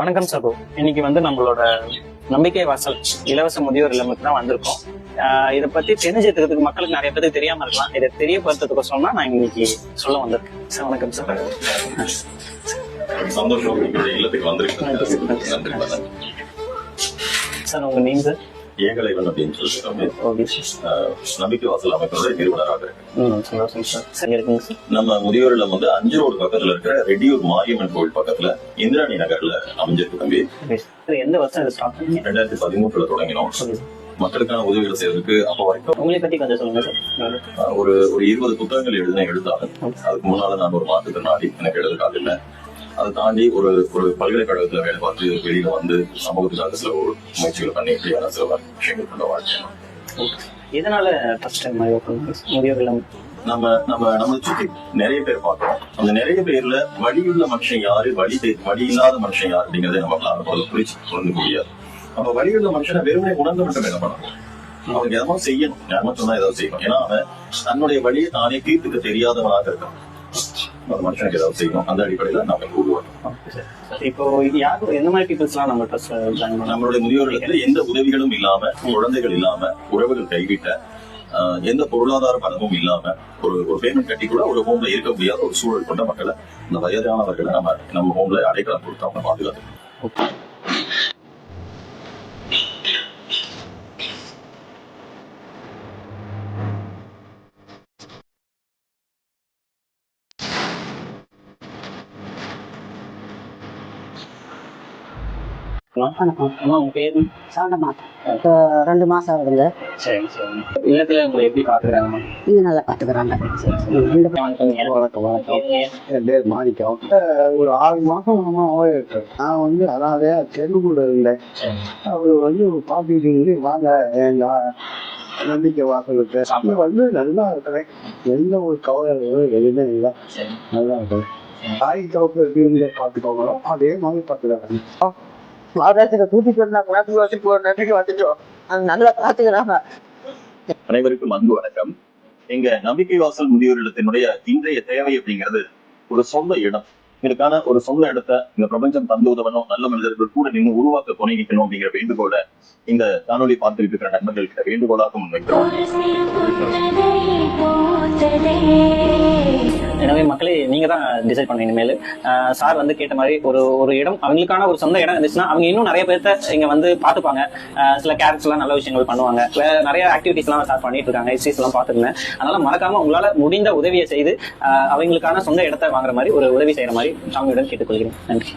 வணக்கம் சகோ. இன்னைக்கு வந்து நம்மளோட நம்பிக்கை வாசல் இலவச முதியோர் இல்லமுக்கு தான் வந்திருக்கோம். இதை பத்தி தெரிஞ்சுக்கிறதுக்கு மக்களுக்கு நிறைய பேருக்கு தெரியாம இருக்கலாம். இதை தெரியப்படுத்துறதுக்கு நான் இன்னைக்கு சொல்ல வந்திருக்கேன். சார் வணக்கம் சார். சந்தோஷம் இல்லத்துக்கு வந்திருக்கேன். சார் உங்க நேம் சார் ஏகலைவன் அப்படின்னு சொல்லிட்டு நம்பிக்கை வாசல் அமைப்பினுடைய நிறுவனராக சார் நம்ம முதியோர் இல்லம் வந்து அஞ்சு ரோடு பக்கத்துல இருக்கிற ரெட்டியூர் மாரியம்மன் கோவில் பக்கத்துல இந்திராணி நகர்ல அமைஞ்சிருக்கு தம்பி. எந்த வருஷம் ரெண்டாயிரத்தி பதிமூணுல தொடங்கினோம். மக்களுக்கான உதவிகள் செய்யறதுக்கு அப்ப வரைக்கும் உங்களை பத்தி கொஞ்சம் சொல்லுங்க சார் ஒரு ஒரு இருபது புத்தகங்கள் எழுதின எழுத்தாளர். அதுக்கு முன்னால நான் ஒரு மாற்றுத்திறனாளி. எனக்கு எழுதுக்காக இல்லை. அதை தாண்டி ஒரு ஒரு பல்கலைக்கழகத்துல வேலை பார்த்து வெளியில வந்து சமூகத்துக்காக சில ஒரு முயற்சிகள் பண்ணி இப்படியான சில விஷயங்கள் கொண்ட வாழ்க்கை. எதனால ஃபர்ஸ்ட் டைம் நம்ம நம்ம நம்ம சுத்தி நிறைய பேர் பார்க்கிறோம். அந்த நிறைய பேர்ல வழியுள்ள மனுஷன் யாரு? வழி வழி இல்லாத மனுஷன் யாரு? அப்படிங்கறத நம்மளால புரிச்சு புரிந்து முடியாது. அப்ப வழியுள்ள மனுஷனை வெறுமனே உணர்ந்து மட்டும் என்ன பண்ணணும். அவனுக்கு எதாவது செய்யணும். ஞாபகம் சொன்னா ஏதாவது செய்யணும். ஏன்னா அவன் தன்னுடைய வழியை தானே தீர்த்துக்க தெரியாதவனாக இருக்கான். ஒரு மனுஷனுக்கு ஏதாவது செய்யணும் அந்த அடிப்படையில் நம்ம உருவாக்கணும் ஓகே சார் இப்போ யாரும் எந்த மாதிரி பீப்புள்ஸ்லாம் நம்ம ட்ரஸ்ட் நம்மளுடைய முதியோர்களுக்கு எந்த உதவிகளும் இல்லாம குழந்தைகள் இல்லாம உறவுகள் கைவிட்ட எந்த பொருளாதார பலமும் இல்லாம ஒரு ஒரு பேமெண்ட் கட்டி கூட ஒரு ஹோம்ல இருக்க முடியாத ஒரு சூழல் கொண்ட மக்களை இந்த வயதானவர்களை நம்ம நம்ம ஹோம்ல அடைக்கலம் கொடுத்து அவங்க பாதுகாத்துக்கணும் பேரு? சவுண்டமா இப்போ ரெண்டு மாசம் ஆகுதுங்க. சரி சரி. இல்லத்துல உங்களை எப்படி பாக்குறாங்க இங்க நல்லா வணக்கம் என் பேர் மாணிக்கம். ஒரு ஆறு மாசம் ஓடிட்டு நான் வந்து அனாதையா தெருவுல இருந்தேன். அவர் வந்து இருந்து, வாங்க எங்க நம்பிக்கை வாசலுக்கு அப்ப வந்து நல்லா இருக்கிறேன். எந்த ஒரு கவலைகளும் எதுவுமே இல்லை. சரி. நல்லா இருக்கிறேன். தாய் தவப்பு இருந்து பார்த்துக்கோங்களோ அதே மாதிரி பார்த்துக்கிறாங்க வாரத்துல கூட்டிட்டு வந்தா குளத்துக்கு வச்சு போற நேரத்துக்கு வந்துட்டோம் அது நல்லா பார்த்துக்கிறாங்க அனைவருக்கும் அன்பு வணக்கம். எங்க நம்பிக்கை வாசல் முதியோர் இல்லத்தினுடைய இன்றைய தேவை அப்படிங்கிறது ஒரு சொந்த இடம். இதுக்கான ஒரு சொந்த இடத்தை இந்த பிரபஞ்சம் தந்து உதவணும் நல்ல மனிதர்கள் கூட நின்று உருவாக்க துணை நிற்கணும் அப்படிங்கிற வேண்டுகோளை இந்த காணொலி பார்த்துட்டு இருக்கிற நண்பர்கள் கிட்ட வேண்டுகோளாக முன்வைக்கிறோம். எனவே மக்களே நீங்க தான் டிசைட் பண்ண இனிமேல். சார் வந்து கேட்ட மாதிரி ஒரு ஒரு இடம் அவங்களுக்கான ஒரு சொந்த இடம் இருந்துச்சுன்னா அவங்க இன்னும் நிறைய பேர்த்த இங்க வந்து பாத்துப்பாங்க. சில கேரக்டர்ஸ் எல்லாம் நல்ல விஷயங்கள் பண்ணுவாங்க. வேற நிறைய ஆக்டிவிட்டிஸ் எல்லாம் ஸ்டார்ட் பண்ணிட்டு இருக்காங்க எக்ஸசைஸ் எல்லாம் பாத்துருந்தேன். அதனால மறக்காம உங்களால முடிந்த உதவியை செய்து அவங்களுக்கான சொந்த இடத்தை வாங்குற மாதிரி ஒரு உதவி செய்யற மாதிரி சாமியுடன் கேட்டுக்கொள்கிறேன். நன்றி.